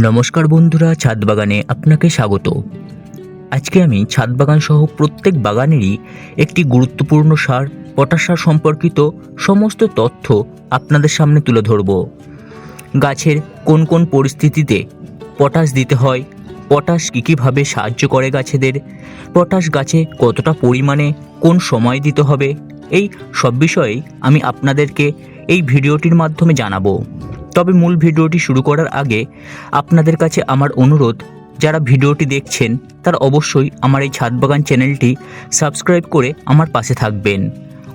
নমস্কার বন্ধুরা ছাদ বাগানে আপনাকে স্বাগত। আজকে আমি ছাদ বাগান সহ প্রত্যেক বাগানেরই একটি গুরুত্বপূর্ণ সার, পটাশ সার সম্পর্কিত সমস্ত তথ্য আপনাদের সামনে তুলে ধরব। গাছের কোন কোন পরিস্থিতিতে পটাশ দিতে হয়, পটাশ কী কীভাবে সাহায্য করে গাছেদের, পটাশ গাছে কতটা পরিমাণে কোন সময় দিতে হবে, এই সব বিষয়েই আমি আপনাদেরকে এই ভিডিওটির মাধ্যমে জানাব। তবে মূল ভিডিওটি শুরু করার আগে আপনাদের কাছে আমার অনুরোধ, যারা ভিডিওটি দেখছেন, তারা অবশ্যই আমার এই ছাদ বাগান চ্যানেলটি সাবস্ক্রাইব করে আমার পাশে থাকবেন।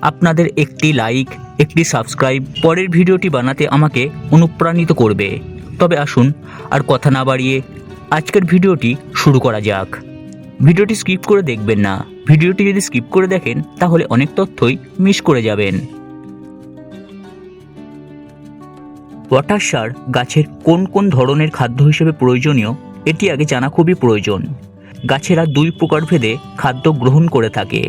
আপনাদের একটি লাইক, একটি সাবস্ক্রাইব পরের ভিডিওটি বানাতে আমাকে অনুপ্রাণিত করবে। তবে আসুন, আর কথা না বাড়িয়ে আজকের ভিডিওটি শুরু করা যাক। ভিডিওটি স্কিপ করে দেখবেন না। ভিডিওটি যদি স্কিপ করে দেখেন, তাহলে অনেক তথ্যই মিস করে যাবেন। পটাশ সার গাছের কোন কোন ধরনের খাদ্য হিসেবে প্রয়োজনীয়, এটি আগে জানা খুবই প্রয়োজন। গাছেরা দুই প্রকার ভেদে খাদ্য গ্রহণ করে থাকে।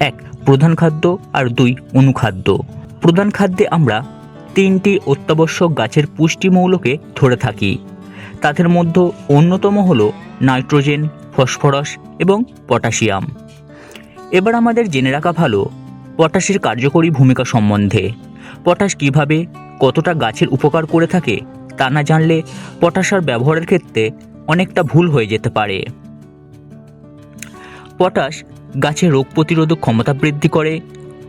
এক, প্রধান খাদ্য আর দুই, অনুখাদ্য। প্রধান খাদ্যে আমরা তিনটি অত্যাবশ্যক গাছের পুষ্টিমৌলকে ধরে থাকি। তাদের মধ্যে অন্যতম হল নাইট্রোজেন, ফসফরাস এবং পটাশিয়াম। এবার আমাদের জেনে রাখা ভালো, পটাশের কার্যকরী ভূমিকা সম্বন্ধে। পটাশ কীভাবে কতটা গাছের উপকার করে থাকে তা না জানলে পটাশ সার ব্যবহারের ক্ষেত্রে অনেকটা ভুল হয়ে যেতে পারে। পটাশ গাছের রোগ প্রতিরোধক ক্ষমতা বৃদ্ধি করে,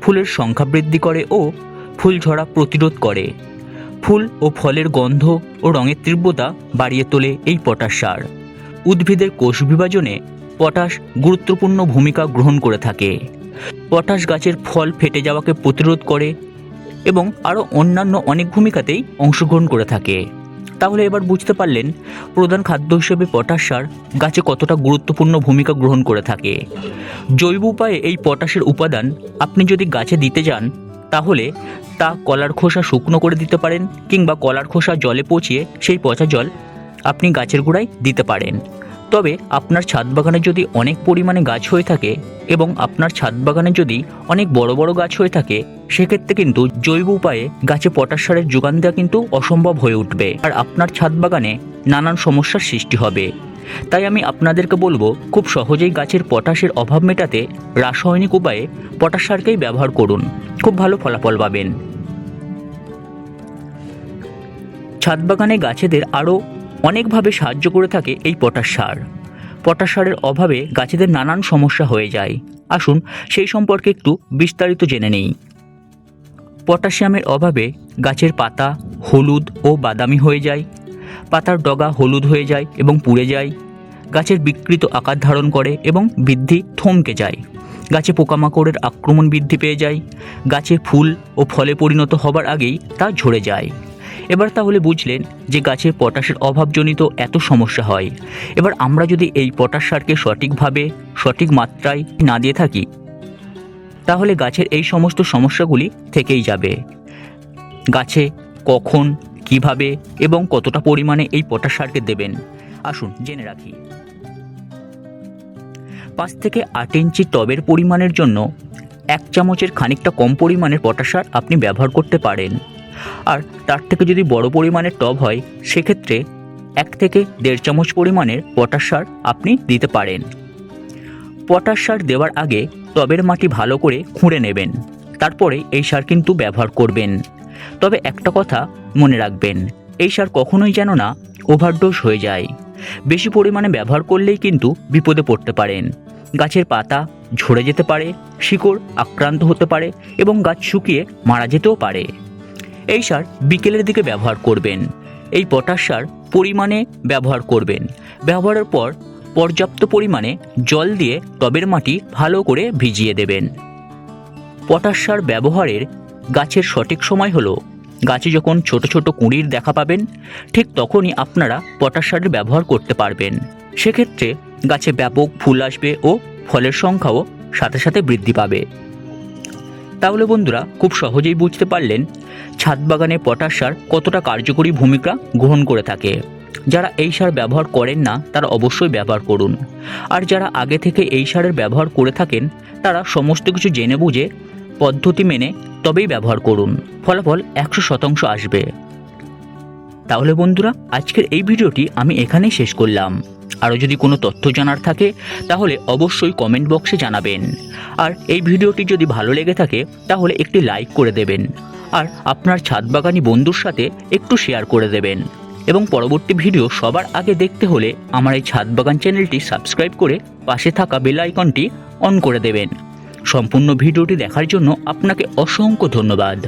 ফুলের সংখ্যা বৃদ্ধি করে ও ফুল ঝরা প্রতিরোধ করে। ফুল ও ফলের গন্ধ ও রঙের তীব্রতা বাড়িয়ে তোলে এই পটাশ সার। উদ্ভিদের কোষ বিভাজনে পটাশ গুরুত্বপূর্ণ ভূমিকা গ্রহণ করে থাকে। পটাশ গাছের ফল ফেটে যাওয়াকে প্রতিরোধ করে এবং আরও অন্যান্য অনেক ভূমিকাতেই অংশগ্রহণ করে থাকে। তাহলে এবার বুঝতে পারলেন প্রধান খাদ্য হিসেবে পটাশ সার গাছে কতটা গুরুত্বপূর্ণ ভূমিকা গ্রহণ করে থাকে। জৈব উপায়ে এই পটাশের উপাদান আপনি যদি গাছে দিতে যান, তাহলে তা কলার খোসা শুকনো করে দিতে পারেন কিংবা কলার খোসা জলে পচিয়ে সেই পচা জল আপনি গাছের গোড়ায় দিতে পারেন। তবে আপনার ছাদ বাগানে যদি অনেক পরিমাণে গাছ হয়ে থাকে এবং আপনার ছাদ বাগানে যদি অনেক বড় বড় গাছ হয়ে থাকে, সেক্ষেত্রে কিন্তু জৈব উপায়ে গাছে পটাশ সারের যোগান দেওয়া কিন্তু অসম্ভব হয়ে উঠবে। আর আপনার ছাদ বাগানে নানান সমস্যার সৃষ্টি হবে। তাই আমি আপনাদেরকে বলব, খুব সহজেই গাছের পটাশের অভাব মেটাতে রাসায়নিক উপায়ে পটাশ সারকেই ব্যবহার করুন। খুব ভালো ফলাফল পাবেন। ছাদ বাগানে গাছেদের আরও অনেকভাবে সাহায্য করে থাকে এই পটাশ সার। পটাশ সারের অভাবে গাছেদের নানান সমস্যা হয়ে যায়। আসুন সেই সম্পর্কে একটু বিস্তারিত জেনে নেই। পটাশিয়ামের অভাবে গাছের পাতা হলুদ ও বাদামি হয়ে যায়। পাতার ডগা হলুদ হয়ে যায় এবং পুড়ে যায়। গাছের বিকৃত আকার ধারণ করে এবং বৃদ্ধি থমকে যায়। গাছে পোকামাকড়ের আক্রমণ বৃদ্ধি পেয়ে যায়। গাছে ফুল ও ফলে পরিণত হবার আগেই তা ঝরে যায়। এবার তাহলে বুঝলেন যে গাছের পটাশের অভাবজনিত এত সমস্যা হয়। এবার আমরা যদি এই পটাশ সারকে সঠিকভাবে, সঠিক মাত্রায় না দিয়ে থাকি, তাহলে গাছের এই সমস্ত সমস্যাগুলি থেকেই যাবে। গাছে কখন, কীভাবে এবং কতটা পরিমাণে এই পটাশ সারকে দেবেন? আসুন জেনে রাখি। পাঁচ থেকে আট ইঞ্চি টবের পরিমাণের জন্য এক চামচের খানিকটা কম পরিমাণের পটাশ সার আপনি ব্যবহার করতে পারেন। আর তার থেকে যদি বড় পরিমাণের টব হয়, সেক্ষেত্রে এক থেকে দেড় চামচ পরিমাণের পটাশ সার আপনি দিতে পারেন। পটাশ সার দেওয়ার আগে টবের মাটি ভালো করে খুঁড়ে নেবেন। তারপরে এই সার কিন্তু ব্যবহার করবেন। তবে একটা কথা মনে রাখবেন, এই সার কখনোই যেন না ওভারডোজ হয়ে যায়। বেশি পরিমাণে ব্যবহার করলেই কিন্তু বিপদে পড়তে পারেন। গাছের পাতা ঝরে যেতে পারে, শিকড় আক্রান্ত হতে পারে এবং গাছ শুকিয়ে মারা যেতেও পারে। এই সার বিকেলের দিকে ব্যবহার করবেন। এই পটাশ সার পরিমাণে ব্যবহার করবেন। ব্যবহারের পর পর্যাপ্ত পরিমাণে জল দিয়ে টবের মাটি ভালো করে ভিজিয়ে দেবেন। পটাশ সার ব্যবহারের গাছের সঠিক সময় হলো গাছে যখন ছোট ছোট কুঁড়ির দেখা পাবেন, ঠিক তখনই আপনারা পটাশ সারের ব্যবহার করতে পারবেন। সেক্ষেত্রে গাছে ব্যাপক ফুল আসবে ও ফলের সংখ্যাও সাথে সাথে বৃদ্ধি পাবে। তাহলে বন্ধুরা, খুব সহজেই বুঝতে পারলেন ছাদ বাগানে পটাশ সার কতটা কার্যকরী ভূমিকা গ্রহণ করে থাকে? যারা এই সার ব্যবহার করেন না, তারা অবশ্যই ব্যবহার করুন। আর যারা আগে থেকে এই সারের ব্যবহার করে থাকেন, তারা সমস্ত কিছু জেনে বুঝে পদ্ধতি মেনে তবেই ব্যবহার করুন। ফলাফল একশো শতাংশ আসবে। তাহলে বন্ধুরা, আজকের এই ভিডিওটি আমি এখানেই শেষ করলাম। আরও যদি কোনো তথ্য জানার থাকে, তাহলে অবশ্যই কমেন্ট বক্সে জানাবেন। আর এই ভিডিওটি যদি ভালো লেগে থাকে, তাহলে একটি লাইক করে দেবেন। আর আপনার ছাদ বাগানি বন্ধুর সাথে একটু শেয়ার করে দেবেন। এবং পরবর্তী ভিডিও সবার আগে দেখতে হলে আমার এই ছাদ বাগান চ্যানেলটি সাবস্ক্রাইব করে পাশে থাকা বেল আইকনটি অন করে দেবেন। সম্পূর্ণ ভিডিওটি দেখার জন্য আপনাকে অসংখ্য ধন্যবাদ।